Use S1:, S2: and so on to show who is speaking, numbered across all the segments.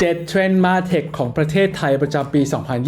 S1: 7 เทรนด์มาเทคของประเทศไทยประจำปี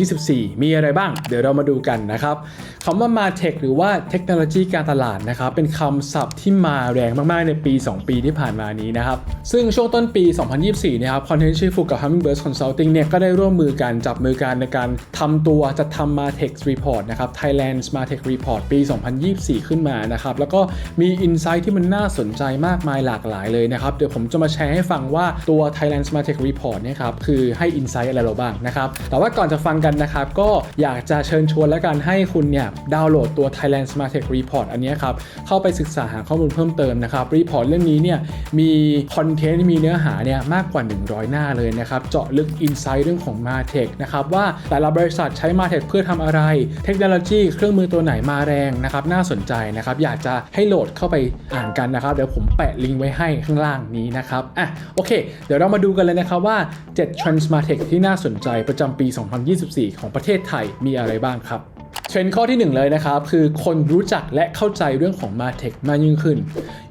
S1: 2024 มีอะไรบ้าง เดี๋ยวเรามาดูกันนะครับคำว่ามาเทคหรือว่าเทคโนโลยีการตลาดนะครับ เป็นคำศัพท์ที่มาแรงมากๆ ในปี 2 ปีที่ผ่านมานี้นะครับ ซึ่งช่วงต้นปี 2024 นะครับ Content Chief กับ Hummingbird Consulting เนี่ยก็ได้ร่วมมือกันจับมือกันในการทำตัวจะทำ Martech Report นะครับ Thailand Smart Tech Report ปี 2024 ขึ้นมานะครับ แล้วก็มี Insight ที่มันน่าสนใจมากมายหลากหลายเลยนะครับเดี๋ยวผมจะมาแชร์ให้ฟังว่าตัว Thailand's Martech Report เนี่ยครับคือให้ Insight อะไรเราบ้างนะครับแต่ว่าก่อนจะฟังกันนะครับก็อยากจะเชิญชวนและกันให้คุณเนี่ยดาวน์โหลดตัว Thailand Smart Tech Report อันนี้ครับเข้าไปศึกษาหาข้อมูลเพิ่มเติมนะครับรีพอร์ตเรื่องนี้เนี่ยมีคอนเทนต์มีเนื้อหาเนี่ยมากกว่า 100 หน้าเลยนะครับเจาะลึก Insight เรื่องของ Martech นะครับว่าแต่ละบริษัทใช้ Martech เพื่อทำอะไร เทคโนโลยีเครื่องมือตัวไหนมาแรงนะครับน่าสนใจนะครับอยากจะให้โหลดเข้าไปอ่านกันนะครับเดี๋ยวผมแปะลิงก์ไว้ให้ข้างล่างนี้นะครับอะโอเค เดี๋ยวเรามาดูกันเลยนะครับว่า7 Trends Martech ที่น่าสนใจประจำปี 2024 ของประเทศไทยมีอะไรบ้างครับเทรนด์ข้อที่ 1 เลยนะครับ คือคนรู้จักและเข้าใจเรื่องของ Martech มากยิ่งขึ้น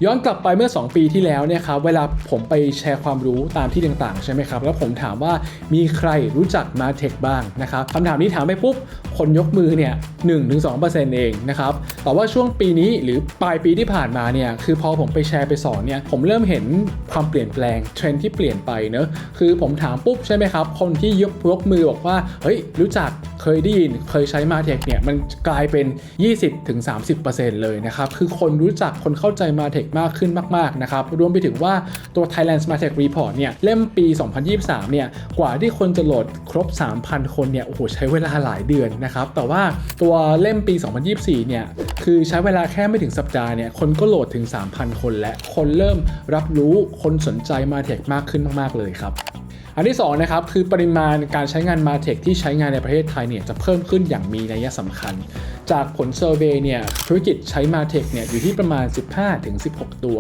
S1: ย้อนกลับไปเมื่อ 2 ปีที่แล้วเนี่ยครับเวลาผมไปแชร์ความรู้ตามที่ต่างๆ ใช่ไหมครับ แล้วผมถามว่ามีใครรู้จัก Martech บ้างนะครับคำถามนี้ถามไปปุ๊บ คนยกมือเนี่ย1-2%เองนะครับแต่ว่าช่วงปีนี้หรือปลายปีที่ผ่านมาเนี่ยคือพอผมไปแชร์ไปสอนเนี่ยผมเริ่มเห็นความเปลี่ยนแปลงเทรนที่เปลี่ยนไปเนอะคือผมถามปุ๊บใช่ไหมครับ คนที่ยกยกมือบอกว่าเฮ้ยรู้จักเคยได้ยินเคยใช้ Martech เนี่ยมันกลายเป็น 20-30%เลยนะครับคือคนรู้จักคนเข้าใจ Martech มากขึ้นมากๆนะครับรวมไปถึงว่าตัว Thailand Martech Report เนี่ยเล่มปี 2023 เนี่ยกว่าที่คนจะโหลดครบ 3,000 คนเนี่ยโอ้โหใช้เวลาหลายเดือนนะครับ แต่ว่าตัวเล่มปี 2024 เนี่ย คือใช้เวลาแค่ไม่ถึงสัปดาห์เนี่ย คนก็โหลดถึง 3,000 คนและคนเริ่มรับรู้คนสนใจมาเทคมากขึ้นมาก ๆ เลยครับอันที่2นะครับคือปริมาณการใช้งานมาเทคที่ใช้งานในประเทศไทยเนี่ยจะเพิ่มขึ้นอย่างมีนัยสำคัญ จากผลเซอร์เวยเนี่ยธุรกิจใช้ Martech เนี่ยอยู่ที่ประมาณ 15-16 ตัว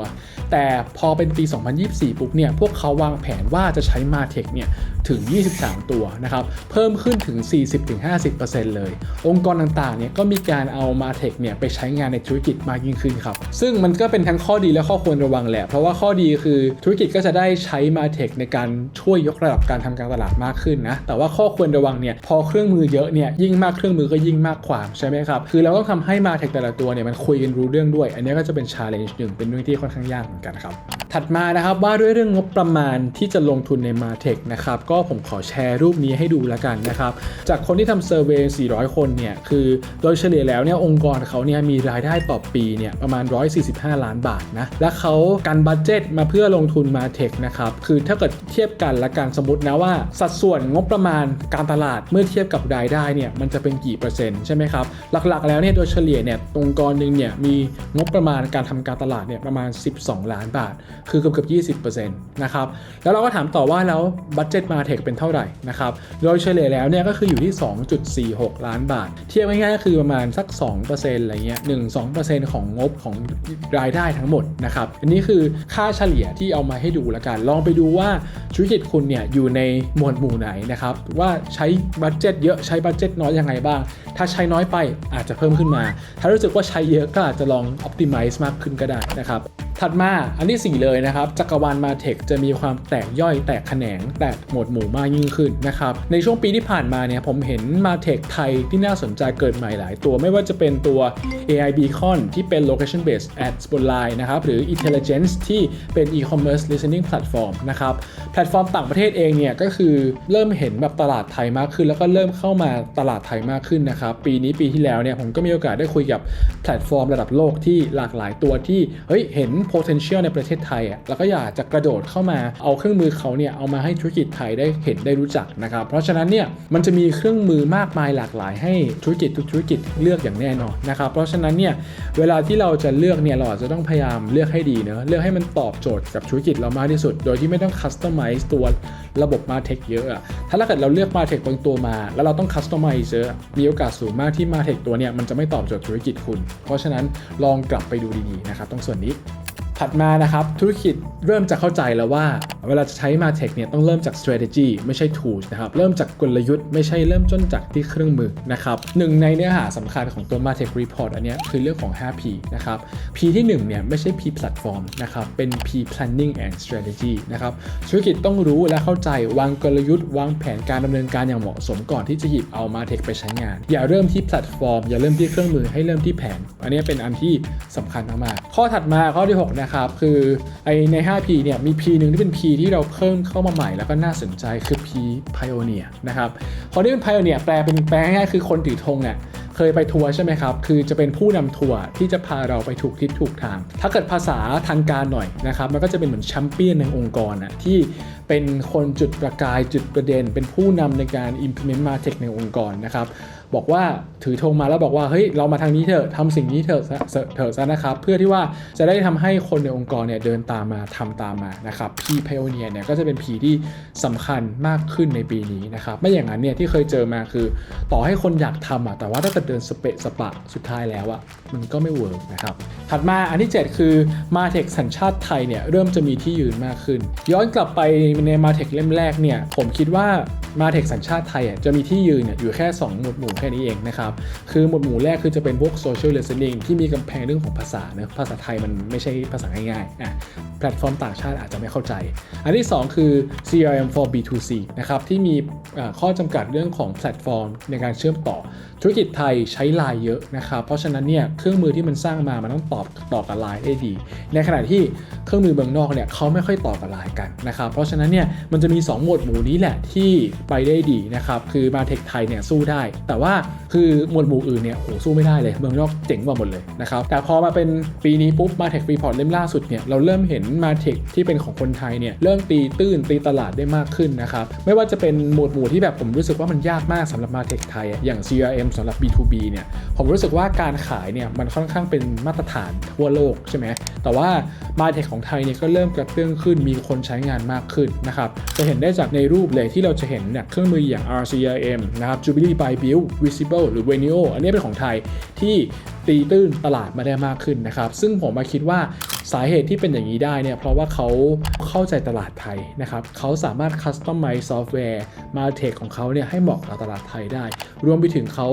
S1: แต่พอเป็นปี 2024 ปุ๊บเนี่ยพวกเขาวางแผนว่าจะใช้ Martech เนี่ยถึง 23 ตัวนะครับเพิ่มขึ้นถึง 40-50%เลย องค์กรต่างๆเนี่ยก็มีการเอา Martech เนี่ยไปใช้งานในธุรกิจมากยิ่งขึ้นครับ ซึ่งมันก็เป็นทั้งข้อดีและข้อควรระวังแหละ เพราะว่าข้อดีคือธุรกิจก็จะได้ใช้ Martech ในการช่วยยกระดับการทำการตลาดมากขึ้นนะแต่ว่าข้อควรระวังเนี่ยพอเครื่องมือเยอะเนี่ยยิ่งมากเครื่องมือก็ยิ่งมากความใช่ไหมครับคือเราต้องทำให้ Martech แต่ละตัวเนี่ยมันคุยกันรู้เรื่องด้วย อันนี้ก็จะเป็น challenge หนึ่งเป็นเรื่องที่ค่อนข้างยากเหมือนกันครับ ถัดมานะครับว่าด้วยเรื่องงบประมาณที่จะลงทุนใน Martech นะครับก็ผมขอแชร์รูปนี้ให้ดูแล้วกันนะครับจากคนที่ทำเซอร์เวย์400 คนเนี่ยคือโดยเฉลี่ยแล้วเนี่ยองค์กรเขาเนี่ยมีรายได้ต่อปีเนี่ยประมาณ 145 ล้านบาทนะและเขากันบัตเจตมาเพื่อลงทุนมาเทคนะครับคือถ้าเกิดเทียบกันละการสมมตินะว่า สัดส่วนงบประมาณการตลาดเมื่อเทียบกับรายได้เนี่ยมันจะเป็นกี่เปอร์เซ็นต์ใช่ไหมครับหลักๆแล้วเนี่ยโดยเฉลี่ยเนี่ยองค์กรหนึ่งเนี่ยมีงบประมาณการทำการตลาดเนี่ยประมาณ 12 ล้านบาท คือเกือบเกือบ20%นะครับแล้วเราก็ถามต่อว่าแล้วบัตเจ็ตมาเทคเป็นเท่าไหร่นะครับโดยเฉลี่ยแล้วเนี่ยก็คืออยู่ที่ 2.46 ล้านบาท เทียบง่ายๆก็คือประมาณสัก 2%อะไรเงี้ย1-2%ของงบของรายได้ทั้งหมดนะครับอันนี้คือค่าเฉลี่ยที่เอามาให้ดูล้วกัน ลองไปดูว่าธุรกิจคุณเนี่ยอยู่ในหมวดหมู่ไหนนะครับว่าใช้บัตเจ็ตเยอะใช้บัตเจ็ตน้อยยังไงบ้าง ถ้าใช้น้อยไปอาจจะเพิ่มขึ้นมา ถ้ารู้สึกว่าใช้เยอะก็อาจจะลอง optimize มากขึ้นก็ได้นะครับ ถัดมาอันที่ 4 เลยนะครับ จักรวาลมาเทคจะมีความแตกย่อยแตกแขนง แตกหมวดหมู่มากยิ่งขึ้นนะครับ ในช่วงปีที่ผ่านมาเนี่ยผมเห็นมาเทคไทยที่น่าสนใจเกิดใหม่หลายตัว ไม่ว่าจะเป็นตัว AI Beacon ที่เป็น location based ads บน Line นะครับ หรือ Intelligence ที่เป็น e-commerce listening platform นะครับ แพลตฟอร์มต่างประเทศเองเนี่ยก็คือเริ่มเห็นแบบตลาดไทยมากขึ้น แล้วก็เริ่มเข้ามาตลาดไทยมากขึ้นนะครับ ปีนี้ปีที่แล้วเนี่ยผมก็มีโอกาสได้คุยกับแพลตฟอร์มระดับโลกที่หลากหลายตัวที่เฮ้ยเห็น potential ในประเทศไทยอะแล้วก็อยากจะกระโดดเข้ามาเอาเครื่องมือเขาเนี่ยเอามาให้ธุรกิจไทยได้เห็นได้รู้จักนะครับ เพราะฉะนั้นเนี่ยมันจะมีเครื่องมือมากมายหลากหลายให้ธุรกิจทุกธุรกิจเลือกอย่างแน่นอนนะครับ เพราะฉะนั้นเนี่ยเวลาที่เราจะเลือกเนี่ยเราอาจจะต้องพยายามเลือกให้ดีเนะเลือกให้มันตอบโจทย์กับธุรกิจเรามากที่สุด โดยที่ไม่ต้อง customize ตัวระบบมาเทคเยอะอะถ้าเกิดเราเลือกมาเทคบางตัวมา แล้วเราต้อง customize เยอะมีโอกาสสูงมากที่มาเทคตัวเนี่ยมันจะไม่ตอบโจทย์ธุรกิจคุณ เพราะฉะนั้นลองกลับไปดูดีๆนะครับตรงส่วนนี้ ถัดมานะครับ ธุรกิจเริ่มจะเข้าใจแล้วว่า เวลาจะใช้ Martech เนี่ยต้องเริ่มจาก strategy ไม่ใช่ tools นะครับ เริ่มจากกลยุทธ์ไม่ใช่เริ่มต้นจากที่เครื่องมือนะครับหนึ่งในเนื้อหาสำคัญของตัว Martech Report อันนี้คือเรื่องของ 5P นะครับ P ที่1เนี่ยไม่ใช่ P platform นะครับ เป็น P planning and strategy นะครับธุรกิจต้องรู้และเข้าใจวางกลยุทธ์ วางแผนการดำเนินการอย่างเหมาะสมก่อนที่จะหยิบเอา Martech ไปใช้งาน อย่าเริ่มที่แพลตฟอร์มอย่าเริ่มที่เครื่องมือให้เริ่มที่แผน อันนี้เป็นอันที่สำคัญมากๆข้อถัดมาข้อที่6นะครับคือไอใน 5P เนี่ยมี P หนึ่งที่เป็น P ที่เราเพิ่มเข้ามาใหม่แล้วก็น่าสนใจคือ P pioneer นะครับคนที่เป็น pioneer แปลเป็นแปลง่ายๆคือคนถือธงเนี่ยเคยไปทัวร์ใช่ไหมครับ คือจะเป็นผู้นำทัวร์ที่จะพาเราไปถูกทิศถูกทาง ถ้าเกิดภาษาทางการหน่อยนะครับ มันก็จะเป็นเหมือนแชมเปี้ยนในองค์กรนะที่เป็นคนจุดประกายจุดประเด็น เป็นผู้นำในการ implement Martech ในองค์กรนะครับ บอกว่าถือธงมาแล้วบอกว่าเฮ้ยเรามาทางนี้เถอะทำสิ่งนี้เถอะเถอะซะนะครับ เพื่อที่ว่าจะได้ทำให้คนในองค์กรเนี่ยเดินตามมาทำตามมานะครับ P Pioneer เนี่ยก็จะเป็น P ที่สำคัญมากขึ้นในปีนี้นะครับไม่อย่างนั้นเนี่ยที่เคยเจอมาคือ ต่อให้คนอยากทำอะแต่ว่าถ้าเกิดเดินสเปะสปะสุดท้ายแล้วอะมันก็ไม่เวิร์กนะครับถัดมาอันที่ 7 คือ Martech สัญชาติไทยเนี่ยเริ่มจะมีที่ยืนมากขึ้น ย้อนกลับไปใน Martech เล่มแรกเนี่ยผมคิดว่า Martech สัญชาติไทยอะจะมีที่ยืนเนี่ยอยู่แค่ 2 หมวดหมู่แค่นี้เองนะครับ คือหมวดหมู่แรกคือจะเป็นพวก social listening ที่มีกำแพงเรื่องของภาษาเนะภาษาไทยมันไม่ใช่ภาษาง่ายๆอะแพลตฟอร์มต่างชาติอาจจะไม่เข้าใจ อันที่ 2 คือ CRM for B2C นะครับที่มีข้อจำกัดเรื่องของแพลตฟอร์มในการเชื่อมต่อ ธุรกิจไทยใช้ไลน์เยอะนะครับ เพราะฉะนั้นเนี่ยเครื่องมือที่มันสร้างมามันต้องตอบต่อกับไลน์ได้ดี ในขณะที่ เครื่องมือเมืองนอกเนี่ยเขาไม่ค่อยต่อกับไลน์กันนะครับ เพราะฉะนั้นเนี่ยมันจะมี 2 หมวดหมู่นี้แหละที่ไปได้ดีนะครับ คือมาเทคไทยเนี่ยสู้ได้ แต่ว่าคือหมวดหมู่อื่นเนี่ยโหสู้ไม่ได้เลย เมืองนอกเจ๋งกว่าหมดเลยนะครับ แต่พอมาเป็นปีนี้ปุ๊บมาเทครีพอร์ตเล่มล่าสุดเนี่ยเราเริ่มเห็นมาเทคที่เป็นของคนไทยเนี่ยเริ่มตีตื้นตีตลาดได้มากขึ้นนะครับ ไม่ว่าจะเป็นหมวดหมู่ที่แบบผมรู้สึกว่ามันยากมากสำหรับมาเทคไทยอย่าง CRM สำหรับ B2B เนี่ยผมรู้สึกว่าการขายเนี่ยมันค่อนข้างเป็นมาตรฐานทั่วโลกใช่ไหมแต่ว่ามาเทคของไทยเนี่ยก็เริ่มกระเตื้องขึ้นมีคนใช้งานมากขึ้นนะครับจะเห็นได้จากในรูปเลยที่เราจะเห็นเนี่ยเครื่องมืออย่าง RCIM นะครับ Jubilee by Build Visible หรือ Venio อันนี้เป็นของไทยที่ตีตื้นตลาดมาได้มากขึ้นนะครับ ซึ่งผมมาคิดว่าสาเหตุที่เป็นอย่างนี้ได้เนี่ยเพราะว่าเขาเข้าใจตลาดไทยนะครับเขาสามารถคัสตอมไมซ์ซอฟต์แวร์มาเทคของเขาเนี่ยให้เหมาะกับตลาดไทยได้ รวมไปถึงเขา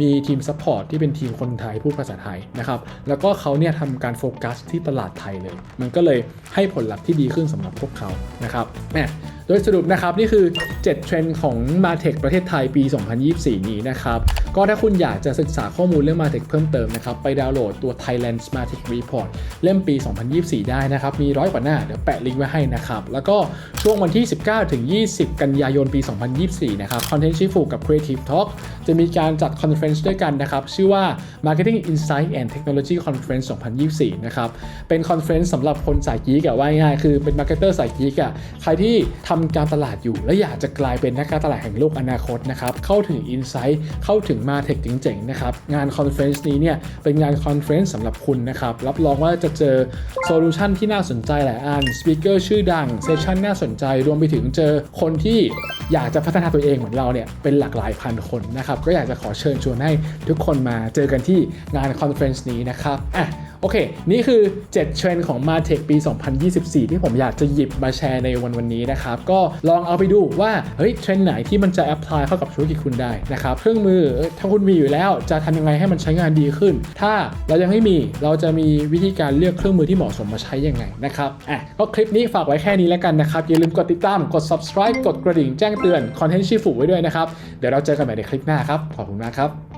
S1: มีทีมซัพพอร์ตที่เป็นทีมคนไทยพูดภาษาไทยนะครับแล้วก็เขาเนี่ยทำการโฟกัสที่ตลาดไทยเลย มันก็เลยให้ผลลัพธ์ที่ดีขึ้นสำหรับพวกเขานะครับแหม่โดยสรุปนะครับนี่คือ 7 เทรนด์ของ Martech ประเทศไทยปี 2024 นี้นะครับ ก็ถ้าคุณอยากจะศึกษาข้อมูลเรื่อง Martech เพิ่มเติมนะครับ ไปดาวน์โหลดตัว Thailand Smart Tech Report เล่มปี2024 ได้นะครับ มีร้อยกว่าหน้า เดี๋ยวแปะลิงก์ไว้ให้นะครับ แล้วก็ช่วงวันที่ 19 ถึง 20 กันยายนปี 2024 นะครับ Content Shifu กับ Creative Talk จะมีการจัดคอนเฟรนซ์ด้วยกันนะครับ ชื่อว่า Marketing Insight and Technology Conference 2024 นะครับ เป็นคอนเฟรนซ์สำหรับคนสายกีกอะว่าง่ายคือเป็นมาร์เก็ตเตอร์สายกีกอะใครที่ทำการตลาดอยู่ และอยากจะกลายเป็นนักการตลาดแห่งโลกอนาคตนะครับเข้าถึง Insight เข้าถึงมาเทคเจ๋งๆนะครับงานคอนเฟรนซ์นี้เนี่ยเป็นงานคอนเฟรนซ์สำหรับคุณนะครับรับรองว่าจะเจอโซลูชันที่น่าสนใจหลายอันสปีกเกอร์ชื่อดังเซสชันน่าสนใจรวมไปถึงเจอคนที่อยากจะพัฒนาตัวเองเหมือนเราเนี่ยเป็นหลากหลายพันคนนะครับ ก็อยากจะขอเชิญชวนให้ทุกคนมาเจอกันที่งานคอนเฟรนซ์นี้นะครับอะ โอเค นี่คือ 7 เทรนด์ของ Martech ปี 2024 ที่ผมอยากจะหยิบมาแชร์ในวันวันนี้นะครับ ก็ลองเอาไปดูว่า เฮ้ย เทรนด์ไหนที่มันจะแอพพลายเข้ากับธุรกิจคุณได้นะครับ เครื่องมือถ้าคุณมีอยู่แล้ว จะทำยังไงให้มันใช้งานดีขึ้น ถ้าเรายังไม่มีเราจะมีวิธีการเลือกเครื่องมือที่เหมาะสมมาใช้ยังไงนะครับอะก็คลิปนี้ฝากไว้แค่นี้แล้วกันนะครับ อย่าลืมกดติดตาม กด subscribe กดกระดิ่งแจ้งเตือนคอนเทนต์ชีฟูไว้ด้วยนะครับ เดี๋ยวเราเจอกันใหม่ในคลิปหน้าครับ ขอบคุณมากครับ